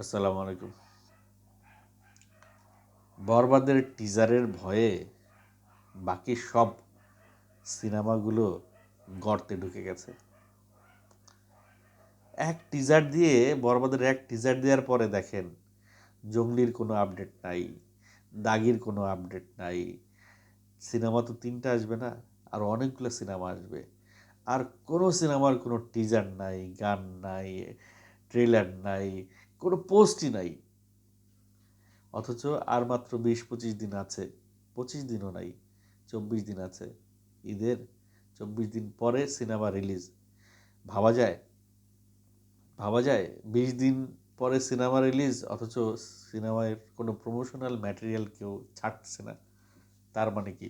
আসসালামু আলাইকুম। বরবাদের টিজারের ভয়ে বাকি সব সিনেমাগুলো গর্তে ঢুকে গেছে। এক টিজার দিয়ে, বরবাদের এক টিজার দেওয়ার পরে দেখেন, জঙ্গলির কোনো আপডেট নাই, দাগির কোনো আপডেট নাই, সিনেমা তো তিনটা আসবে না, আর অনেকগুলো সিনেমা আসবে। আর কোনো সিনেমার কোনো টিজার নাই, গান নাই, ট্রেলার নাই কোনো পোস্টই নাই। অথচ আর মাত্র বিশ পঁচিশ দিন আছে, পঁচিশ দিনও নাই, চব্বিশ দিন আছে। ঈদের চব্বিশ দিন পরে সিনেমা রিলিজ। ভাবা যায় ভাবা যায়, বিশ দিন পরে সিনেমা রিলিজ, অথচ সিনেমায় কোনো প্রমোশনাল ম্যাটেরিয়াল কেউ ছাড়ছে না। তার মানে কি?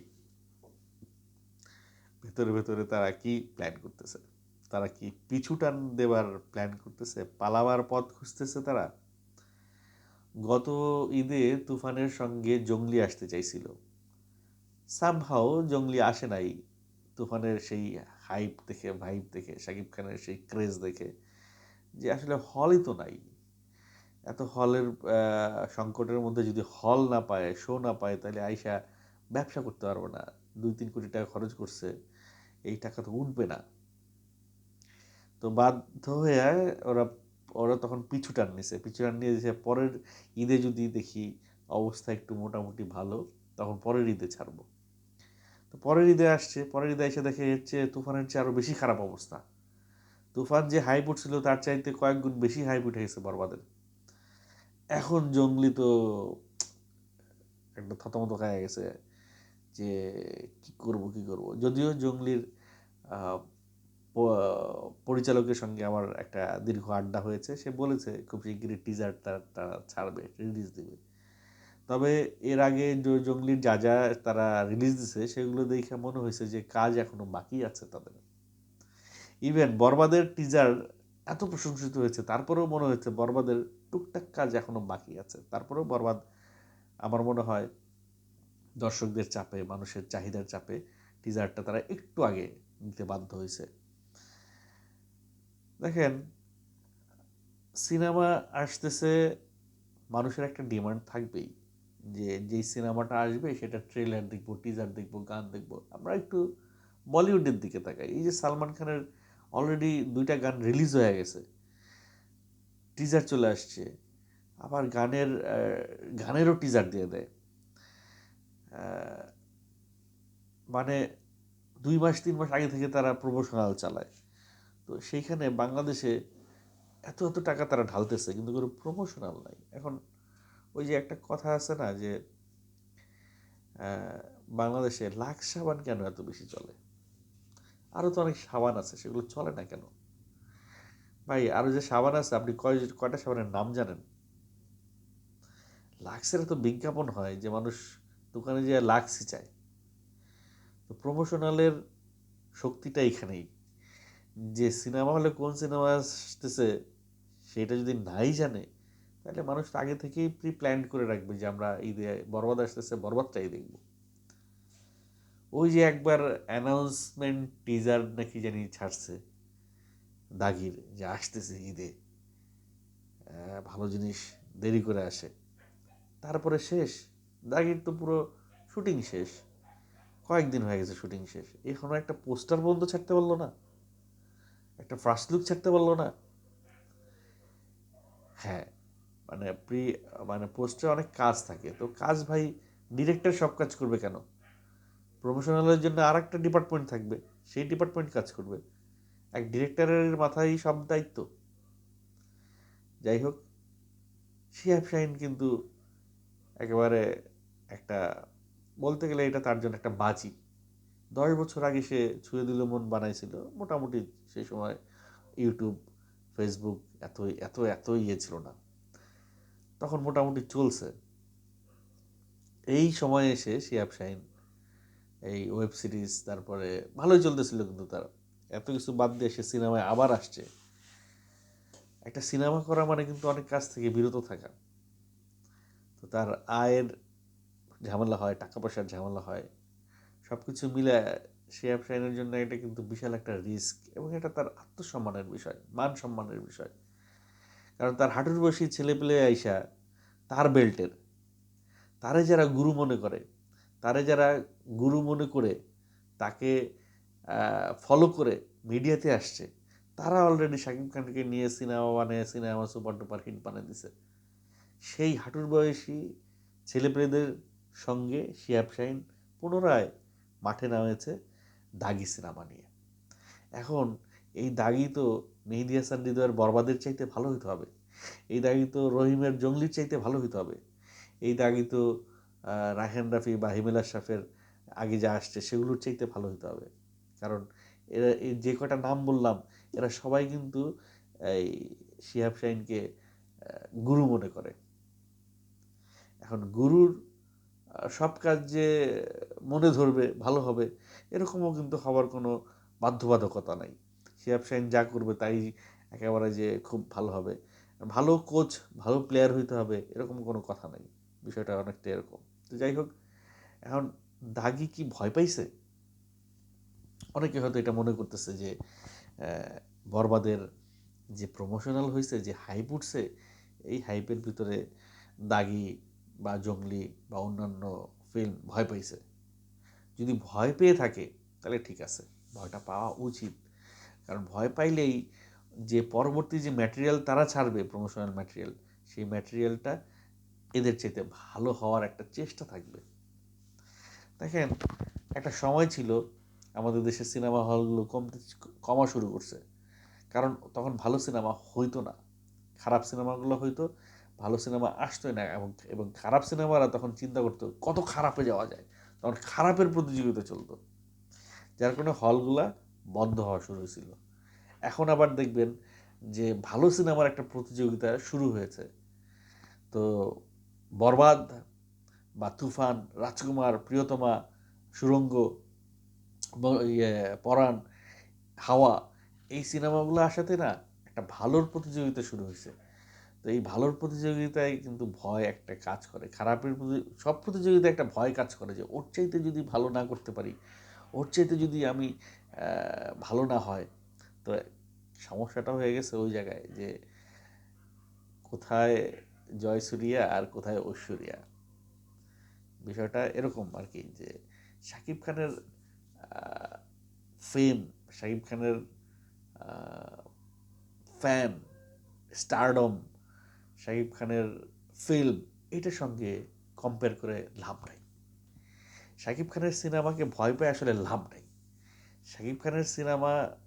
ভেতরে ভেতরে তারা কি প্ল্যান করতেছে? তারা কি পিছু টান দেবার প্ল্যান করতেছে? পালাবার পথ খুঁজতেছে তারা? গত ঈদে তুফানের সঙ্গে জঙ্গলি আসতে চাইছিল। সামহাও জঙ্গলি আসে নাই। তুফানের সেই হাইপ দেখে ভাইব দেখে, শাকিব খানের সেই ক্রেজ দেখে যে আসলে হলই তো নাই। এত হলের সংকটের মধ্যে যদি হল না পায় শো না পায়, তাহলে আইসা ব্যবসা করতে পারব না। দুই তিন কোটি টাকা খরচ করছে। এই টাকা তো উঠবে না। তো বাধ্য হয়ে ওরা ওরা তখন পিছু টান নিছে। পিছু টান নিয়ে যে পরের ঈদে যদি দেখি অবস্থা একটু মোটামুটি ভালো, তখন পরের ঈদে ছাড়বো। তো পরের ঈদে আসছে, পরের ঈদে এসে দেখে হচ্ছে তুফানের চেয়ে আরও বেশি খারাপ অবস্থা। তুফান যে হাইপ উঠছিল, তার চাইতে কয়েক গুণ বেশি হাইপ উঠে গেছে বরবাদের। এখন জঙ্গলি তো একটা থতমত খায় গেছে যে কি করব কি করব? যদিও জঙ্গলির পরিচালকের সঙ্গে আমার একটা দীর্ঘ আড্ডা হয়েছে। সে বলেছে, খুব শিগগিরই টিজারটা তারা ছাড়বে রিলিজ দেবে। তবে এর আগে জঙ্গলির যা যা তারা রিলিজ দিছে, সেগুলো দেখে মনে হয়েছে যে কাজ এখনও বাকি আছে তাদের। ইভেন বরবাদের টিজার এত প্রশংসিত হয়েছে, তারপরেও মনে হয়েছে বরবাদের টুকটাক কাজ এখনও বাকি আছে। তারপরেও বরবাদ আমার মনে হয়, দর্শকদের চাপে, মানুষের চাহিদার চাপে টিজারটা তারা একটু আগে নিতে বাধ্য হয়েছে। দেখেন, সিনেমা আসতেছে, মানুষের একটা ডিমান্ড থাকবেই। যে, যেই সিনেমাটা আসবে, সেটা ট্রেলার দেখব টিজার দেখব, গান দেখব। আমরা একটু বলিউডের দিকে তাকাই। এই যে সালমান খানের অলরেডি দুইটা গান রিলিজ হয়ে গেছে। টিজার চলে আসছে। আবার গানের গানেরও টিজার দিয়ে দেয়। মানে দুই মাস, তিন মাস আগে থেকে তারা প্রমোশনাল চালায়। তো সেইখানে বাংলাদেশে এত এত টাকা তারা ঢালতেছে, কিন্তু কোনো প্রমোশনাল নাই। এখন ওই যে একটা কথা আছে না যে বাংলাদেশে লাখ সাবান কেন এত বেশি চলে? আরও তো অনেক সাবান আছে, সেগুলো চলে না কেন? ভাই আরও যে সাবান আছে, আপনি কয়, কয়টা সাবানের নাম জানেন? লাক্সের তো বিজ্ঞাপন হয় যে মানুষ দোকানে যে লাক্সি চায়। তো প্রমোশনালের শক্তিটা এখানেই। যে সিনেমা হলে কোন সিনেমা আসতেছে সেটা যদি নাই জানে, তাহলে মানুষ আগে থেকেই প্রি প্ল্যান করে রাখবে যে আমরা ঈদে বরবাদ আসতেছে, বরবাদটাই দেখব। ওই যে একবার অ্যানাউন্সমেন্ট টিজার নাকি জানি ছাড়ছে দাগির যে আসতেছে ঈদে। ভালো জিনিস, দেরি করে আসে। তারপরে শেষ। দাগির তো পুরো শুটিং শেষ। কয়েকদিন হয়ে গেছে শুটিং শেষ। এখনও একটা পোস্টার পর্যন্ত ছাড়তে পারল না। একটা ফার্স্ট লুক ছাড়তে পারল না। হ্যাঁ মানে প্রি মানে পোস্টে অনেক কাজ থাকে। তো কাজ ভাই ডিরেক্টর সব কাজ করবে কেন? প্রমোশনালের জন্য আর একটা ডিপার্টমেন্ট থাকবে। সেই ডিপার্টমেন্ট কাজ করবে। এক ডিরেক্টরের মাথায় সব দায়িত্ব। যাই হোক, শিহাব শাহিন কিন্তু একেবারে একটা, বলতে গেলে এটা তার জন্য একটা বাজি। দশ বছর আগে সে ছুঁয়ে দিল, মন বানাইছিল। মোটামুটি সেই সময় ইউটিউব ফেসবুক এত এত এত ইয়ে ছিল না। তখন মোটামুটি চলছে। এই সময় এসে শিয়াব শাহিন এই ওয়েব সিরিজ তারপরে ভালোই চলতেছিল কিন্তু তার। এত কিছু বাদ দিয়ে সে সিনেমায় আবার আসছে। একটা সিনেমা করা মানে কিন্তু অনেক কাজ থেকে বিরত থাকা। তো তার আয়ের ঝামেলা হয়, টাকা পয়সার ঝামেলা হয় সব কিছু মিলে শেয়াব শাহিনের জন্য এটা কিন্তু বিশাল একটা রিস্ক এবং এটা তার আত্মসম্মানের বিষয়, মান সম্মানের বিষয়। কারণ তার হাঁটুর বসি ছেলে পেলে আইসা তার বেল্টের, তারে যারা গুরু মনে করে, তারে যারা গুরু মনে করে তাকে ফলো করে মিডিয়াতে আসছে, তারা অলরেডি শাকিব খানকে নিয়ে সিনেমা বানিয়ে, সিনেমা সুপার ডুপার হিট বানিয়ে দিছে। সেই হাঁটুর বয়সী ছেলেপেলেদের সঙ্গে শিয়াব শাহিন পুনরায় মাঠে নামেছে দাগি সিনেমা নিয়ে। এখন এই দাগি তো মেহেদি হাসান হৃদয়ের বরবাদের চাইতে ভালো হইতে হবে। এই দাগি তো রহিমের জঙ্গলির চাইতে ভালো হইতে হবে। এই দাগি তো রাহেন রাফি বা হিমেল শাফের আগে যা আসছে সেগুলোর চাইতে ভালো হইতে হবে। কারণ এরা, এই যে কটা নাম বললাম, এরা সবাই কিন্তু এই শিহাব শাহিনকে গুরু মনে করে। এখন গুরুর সব কাজ যে মনে ধরবে, ভালো হবে এরকমও কিন্তু হওয়ার কোনো বাধ্যবাধকতা নাই। শিহাব শাহিন যা করবে তাই একেবারে যে খুব ভালো হবে। ভালো কোচ ভালো প্লেয়ার হইতে হবে, এরকম কোনো কথা নাই। বিষয়টা অনেকটা এরকম। তো যাই হোক, এখন দাগি কি ভয় পাইছে? অনেকে হয়তো এটা মনে করতেছে যে বরবাদের যে প্রমোশনাল হয়েছে যে হাইপ উঠছে, এই হাইপের ভিতরে দাগি বা জঙ্গলি বা অন্যান্য ফিল্ম ভয় পাইছে। যদি ভয় পেয়ে থাকে, তাহলে ঠিক আছে, ভয়টা পাওয়া উচিত। কারণ ভয় পাইলেই যে পরবর্তী যে ম্যাটেরিয়াল তারা ছাড়বে প্রমোশনাল ম্যাটেরিয়াল সেই ম্যাটেরিয়ালটা এদের চেতে ভালো হওয়ার একটা চেষ্টা থাকবে। দেখেন, একটা সময় ছিল, আমাদের দেশের সিনেমা হলগুলো কমতে কমা শুরু করছে। কারণ তখন ভালো সিনেমা হইতো না। খারাপ সিনেমাগুলো হইতো, ভালো সিনেমা আসতোই না, এবং এবং খারাপ সিনেমারা তখন চিন্তা করতো, কত খারাপে যাওয়া যায়। তখন খারাপের প্রতিযোগিতা চলতো। যার কারণে হলগুলা বন্ধ হওয়া শুরু হয়েছিল। এখন আবার দেখবেন যে ভালো সিনেমার একটা প্রতিযোগিতা শুরু হয়েছে। তো বরবাদ বা তুফান, রাজকুমার, প্রিয়তমা, সুরঙ্গ ইয়ে পরাণ, হাওয়া, এই সিনেমাগুলো আসাতে না একটা ভালোর প্রতিযোগিতা শুরু হয়েছে। তো এই ভালোর প্রতিযোগিতায় কিন্তু ভয় একটা কাজ করে। খারাপের প্রতি, সব প্রতিযোগিতায় একটা ভয় কাজ করে যে, ওর চাইতে যদি ভালো না করতে পারি, ওর চাইতে যদি আমি ভালো না হয়। তো সমস্যাটা হয়ে গেছে ওই জায়গায় যে, কোথায় জয়সুরিয়া আর কোথায় ঐশ্বরিয়া? বিষয়টা এরকম আর কি যে, শাকিব খানের ফেম শাকিব খানের ফ্যান স্টারডম শাকিব খানের ফিল্ম এটার সঙ্গে কম্পেয়ার করে লাভ নাই। শাকিব খানের সিনেমাকে ভয় পায় আসলে লাভ নাই। শাকিব খানের সিনেমা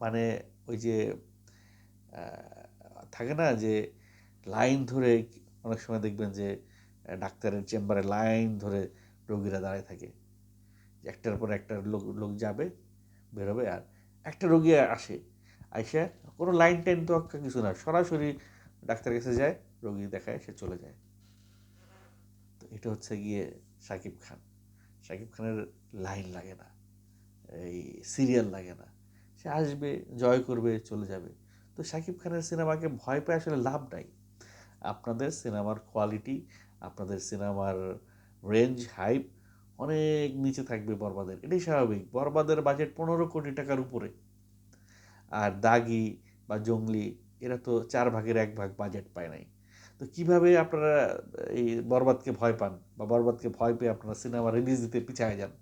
মানে ওই যে থাকে না যে লাইন ধরে অনেক সময় দেখবেন যে, ডাক্তারের চেম্বারে লাইন ধরে রোগীরা দাঁড়ায় থাকে। একটার পর একটা লোক লোক যাবে, বেরোবে আর একটা রোগী আসে। আইসা কোনো লাইন টাইন তো কিছু না। সরাসরি ডাক্তারের কাছে যায়, রোগী দেখায়, সে চলে যায়। তো এটা হচ্ছে গিয়ে সাকিব খান। সাকিব খানের লাইন লাগে না, এই সিরিয়াল লাগে না। সে আসবে, জয় করবে, চলে যাবে। তো সাকিব খানের সিনেমাকে ভয় পায় আসলে লাভ নাই। আপনাদের সিনেমার কোয়ালিটি, আপনাদের সিনেমার রেঞ্জ, হাইপ অনেক নিচে থাকবে বরবাদের। এটাই স্বাভাবিক। বরবাদের বাজেট পনেরো কোটি টাকার উপরে। আর দাগি বা জঙ্গলি এরা তো চার ভাগের এক ভাগ বাজেট পায় নাই। তো কীভাবে আপনারা এই বরবাদকে ভয় পান বা বরবাদকে ভয় পেয়ে আপনারা সিনেমা রিলিজ দিতে পিছায় যান?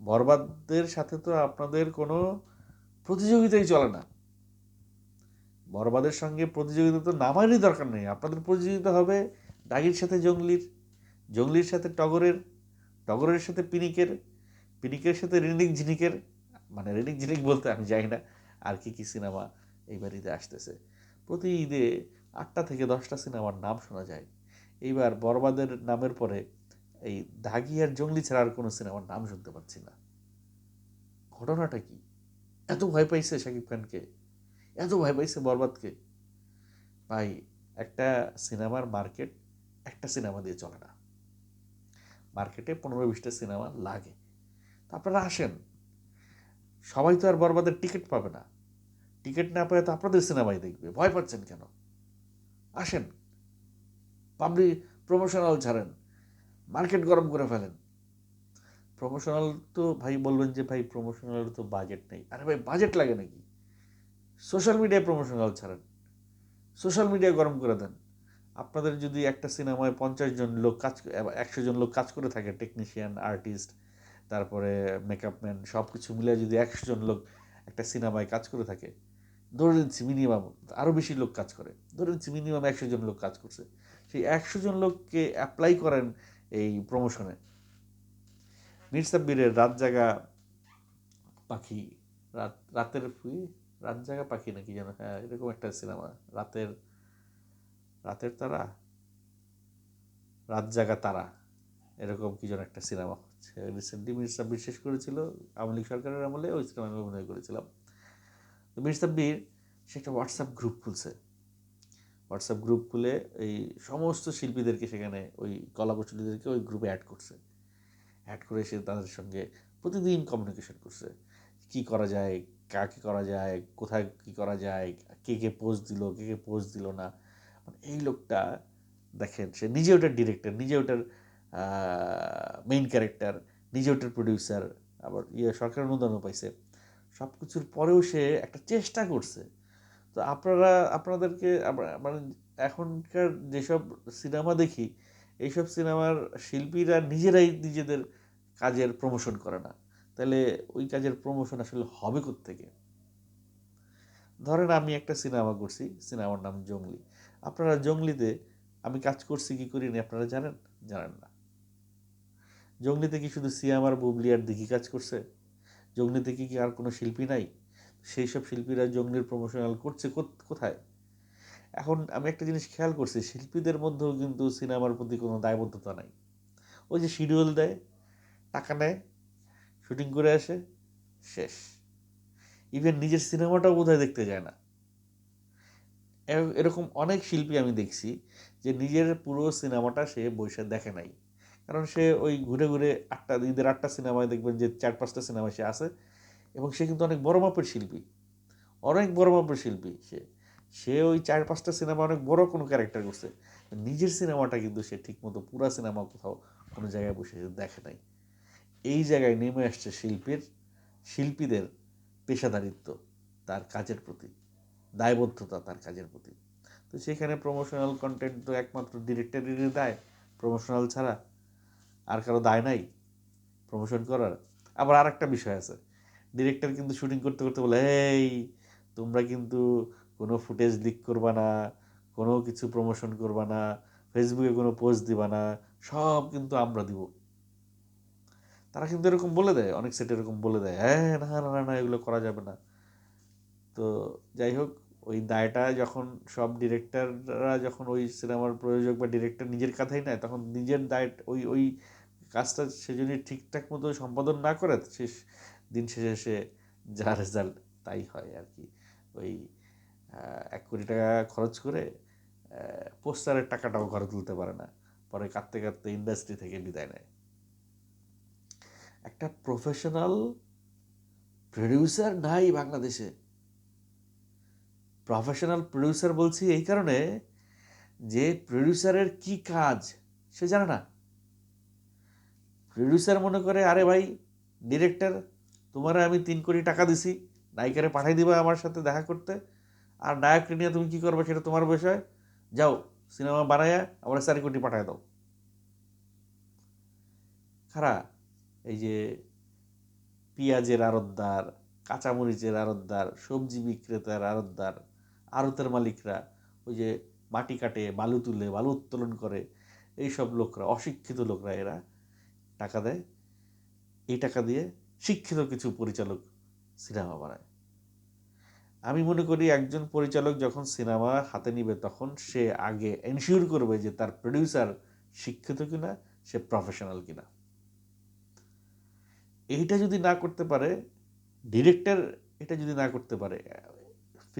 বরবাদের সাথে তো আপনাদের কোনো প্রতিযোগিতাই চলে না। বরবাদের সঙ্গে প্রতিযোগিতা তো নামারই দরকার নেই। আপনাদের প্রতিযোগিতা হবে দাগির সাথে জঙ্গলির জঙ্গলির সাথে টগরের টগরের সাথে পিনিকের পিনিকের সাথে রিনিক ঝিনিকের মানে রিনিক ঝিনিক বলতে আমি যাই না আর কি কি সিনেমা এইবার ঈদে আসতেছে। প্রতি ঈদে আটটা থেকে দশটা সিনেমার নাম শোনা যায়। এইবার বরবাদের নামের পরে এই দাগি আর জঙ্গলি ছাড়া আর কোনো সিনেমার নাম শুনতে পাচ্ছি না। ঘটনাটা কি? এত ভয় পাইছে শাকিব খানকে? এত ভয় পাইছে বরবাদকে? ভাই, একটা সিনেমার মার্কেট একটা সিনেমা দিয়ে চলে না। মার্কেটে পনেরো বিশটা সিনেমা লাগে। আপনারা আসেন। সবাই তো আর বরবাদের টিকিট পাবে না। টিকিট না পায় তো আপনাদের সিনেমাই দেখবে। ভয় পাচ্ছেন কেন? আসেন। পাবলিক প্রমোশনাল ছাড়েন। মার্কেট গরম করে ফেলেন। প্রমোশনাল তো ভাই বলবেন যে, ভাই প্রমোশনাল তো বাজেট নেই। আরে ভাই বাজেট লাগে নাকি? সোশ্যাল মিডিয়ায় প্রমোশনাল ছাড়েন। সোশ্যাল মিডিয়া গরম করে দেন। আপনাদের যদি একটা সিনেমায় পঞ্চাশ জন লোক কাজ, একশো জন লোক কাজ করে থাকে টেকনিশিয়ান আর্টিস্ট তারপরে মেকআপ ম্যান সব কিছু মিলে যদি একশো জন লোক একটা সিনেমায় কাজ করে থাকে ধরে নিচ্ছি মিনিমাম আরও বেশি লোক কাজ করে। ধরে নিচ্ছি মিনিমাম একশো জন লোক কাজ করছে। সেই একশো জন লোককে অ্যাপ্লাই করেন এই প্রমোশনে মীর সাব্বিরের রাত জাগা পাখি, রাত, রাতের রাত জাগা পাখি নাকি যেন হ্যাঁ এরকম একটা সিনেমা রাতের রাতের তারা? রাত জাগা তারা। এরকম কি যেন একটা সিনেমা হচ্ছে। রিসেন্টলি মীর সাব্বির শেষ করেছিল, আওয়ামী লীগ সরকারের আমলে ওই সিনেমা আমি অভিনয় করেছিলাম। তো মীর সাব্বির সে একটা হোয়াটসঅ্যাপ গ্রুপ খুলছে। হোয়াটসঅ্যাপ গ্রুপ খুলে এই সমস্ত শিল্পীদেরকে সেখানে, ওই কলা কলাকুশলীদেরকে ওই গ্রুপে অ্যাড করছে। অ্যাড করে সে তাদের সঙ্গে প্রতিদিন কমিউনিকেশন করছে। কি করা যায়, কাকে করা যায়, কোথায় কি করা যায়, কে কে পোস্ট দিল, কে কে পোস্ট দিল না। মানে এই লোকটা দেখেন, সে নিজে ওটার ডিরেক্টর নিজে ওটার মেইন ক্যারেক্টার নিজে ওটার প্রডিউসার আবার ইয়ে সরকার অনুদানও পাইছে। সব কিছুর পরেও সে একটা চেষ্টা করছে। তো আপনারা, আপনাদেরকে মানে এখনকার যেসব সিনেমা দেখি, এইসব সিনেমার শিল্পীরা নিজেরাই নিজেদের কাজের প্রমোশন করে না। তাহলে ওই কাজের প্রমোশন আসলে হবে থেকে ধরেন আমি একটা সিনেমা করছি, সিনেমার নাম জঙ্গলি। আপনারা জঙ্গলিতে আমি কাজ করছি, কি করিনি আপনারা জানেন? জানেন না। জঙ্গলিতে কি শুধু সিয়াম আর বুবলি আর দিঘি কাজ করছে? জঙ্গলিতে কি কি আর কোনো শিল্পী নাই? সেই সব শিল্পীরা জঙ্গলির প্রমোশনাল করছে কোথায়? এখন আমি একটা জিনিস খেয়াল করছি, শিল্পীদের মধ্যেও কিন্তু সিনেমার প্রতি কোনো দায়বদ্ধতা নাই। ওই যে শিডিউল দেয়, টাকা নেয় শুটিং করে আসে, শেষ। ইভেন নিজের সিনেমাটাও বোধহয় দেখতে যায় না। এরকম অনেক শিল্পী আমি দেখছি যে নিজের পুরো সিনেমাটা সে বসে দেখে নাই। কারণ সে ওই ঘুরে ঘুরে আটটা, ঈদের আটটা সিনেমায় দেখবেন যে চার, পাঁচটা সিনেমা সে আছে এবং সে কিন্তু অনেক বড় মাপের শিল্পী। অনেক বড় মাপের শিল্পী সে। সে ওই চার, পাঁচটা সিনেমা অনেক বড় কোনো ক্যারেক্টার করছে। নিজের সিনেমাটা কিন্তু সে ঠিকমতো পুরা সিনেমা কোথাও কোনো জায়গায় বসে দেখে নাই। এই জায়গায় নেমে আসছে শিল্পীর, শিল্পীদের পেশাদারিত্ব, তার কাজের প্রতি, দায়বদ্ধতা তার কাজের প্রতি। তো সেখানে প্রমোশনাল কন্টেন্ট তো একমাত্র ডিরেক্টরেরই দায় প্রমোশনাল ছাড়া আর কারও দায় নাই প্রমোশন করার। আবার আর একটা বিষয় আছে। ডিরেক্টর কিন্তু শুটিং করতে করতে বলে এই তোমরা কিন্তু কোনো ফুটেজ লিক করবা না, কোনো কিছু প্রমোশন করবা না ফেসবুকে কোনো পোস্ট দিবা না, সব কিন্তু আমরা দিব। তারা কিন্তু এরকম বলে দেয়, অনেক সেট এরকম বলে দেয় হ্যাঁ না না না, এগুলো করা যাবে না। তো যাই হোক ওই দায়টা যখন সব ডিরেক্টররা যখন ওই সিনেমার প্রয়োজক বা ডিরেক্টর নিজের কাঁথাই নেয়, তখন নিজের দায়, ওই ওই কাজটা সে যদি ঠিকঠাক মতো সম্পাদন না করে শেষ, দিন শেষে সে যা রেজাল্ট তাই হয় আর কি। ওই এক কোটি টাকা খরচ করে পোস্টারের টাকাটাও ঘরে তুলতে পারে না। পরে কাঁদতে কাঁদতে ইন্ডাস্ট্রি থেকে বিদায় নেয়। একটা প্রফেশনাল প্রডিউসার নাই বাংলাদেশে। প্রফেশনাল প্রডিউসার বলছি এই কারণে যে প্রডিউসারের কি কাজ, সে জানে না। প্রডিউসার মনে করে, আরে ভাই ডিরেক্টর তোমার আমি তিন কোটি টাকা দিছি, নায়িকারে পাঠাই দিবা আমার সাথে দেখা করতে। আর নায়ককে নিয়ে তুমি কী করবে সেটা তোমার বিষয়। যাও সিনেমা বানাইয়া আমার চারি কোটি পাঠায় দাও। খারা, এই যে পেঁয়াজের আড়তদার, কাঁচামরিচের আড়তদার, সবজি বিক্রেতার আড়তদার আড়তের মালিকরা, ওই যে মাটি কাটে, বালু তুলে, বালু উত্তোলন করে এই সব লোকরা, অশিক্ষিত লোকরা এরা টাকা দেয়। এই টাকা দিয়ে শিক্ষিত কিছু পরিচালক সিনেমা বানায়। আমি মনে করি একজন পরিচালক যখন সিনেমা হাতে নিবে তখন সে আগে এনশিওর করবে যে তার প্রডিউসার শিক্ষিত কিনা, সে প্রফেশনাল কিনা। এইটা যদি না করতে পারে ডিরেক্টর এটা যদি না করতে পারে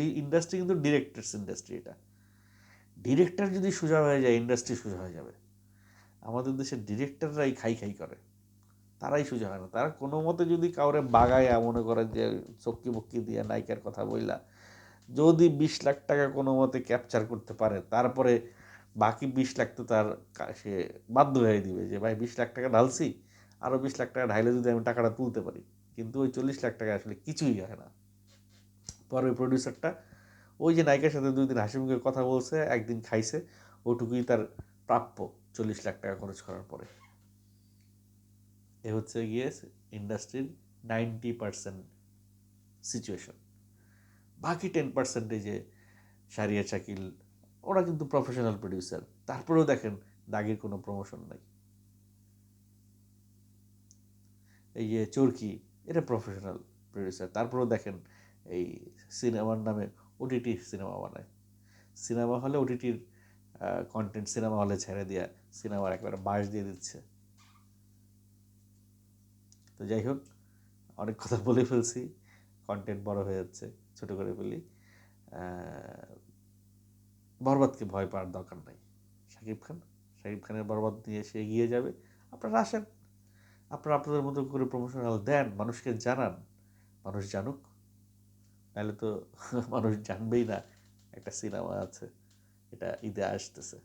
ইন্ডাস্ট্রি কিন্তু ডিরেক্টার্স ইন্ডাস্ট্রি এটা। ডিরেক্টর যদি সোজা হয়ে যায় ইন্ডাস্ট্রি সোজা হয়ে যাবে। আমাদের দেশের ডিরেক্টররাই খাই খাই করে। তারাই সোজা হয় না। তারা কোনো মতে যদি কাউরে বাগায় মনে করে যে, চক্কি বক্কি দিয়ে নায়িকার কথা বললা যদি বিশ লাখ টাকা কোনো মতে ক্যাপচার করতে পারে, তারপরে বাকি বিশ লাখ তো তার সে বাধ্য হয়ে দিবে যে, ভাই, বিশ লাখ টাকা ঢালছি আরও বিশ লাখ টাকা ঢাইলে যদি আমি টাকাটা তুলতে পারি। কিন্তু ওই চল্লিশ লাখ টাকা আসলে কিছুই হয় না। ওই প্রডিউসারটা ওই যে নায়িকার সাথে দুই দিন হাসি মুখে কথা বলছে, একদিন খাইছে, ওটুকুই তার প্রাপ্য চল্লিশ লাখ টাকা খরচ করার পরে। এ হচ্ছে গিয়ে ইন্ডাস্ট্রির নাইনটি পার্সেন্ট সিচুয়েশন বাকি টেন পার্সেন্টে যে সারিয়া শাকিল, ওরা কিন্তু প্রফেশনাল প্রডিউসার তারপরেও দেখেন দাগের কোনো প্রমোশন নাই। এই যে চরকি এটা প্রফেশনাল প্রডিউসার তারপরেও দেখেন এই সিনেমার নামে ওটিটি সিনেমা বানায়। সিনেমা হলে ওটিটির কন্টেন্ট সিনেমা হলে ছেড়ে দেওয়া সিনেমার একেবারে বাস দিয়ে দিচ্ছে। তো যাই হোক, অনেক কথা বলে ফেলছি কন্টেন্ট বড় হয়ে যাচ্ছে, ছোট করে ফেলি। বরবাদকে ভয় পাওয়ার দরকার নাই। শাকিব খান, শাকিব খানের বরবাদ নিয়ে সে এগিয়ে যাবে। আপনারা আসেন। আপনারা আপনাদের মতো করে প্রমোশনাল দেন, মানুষকে জানান। মানুষ জানুক। নাহলে তো মানুষ জানবেই না একটা সিনেমা আছে এটা ঈদে আসতেছে।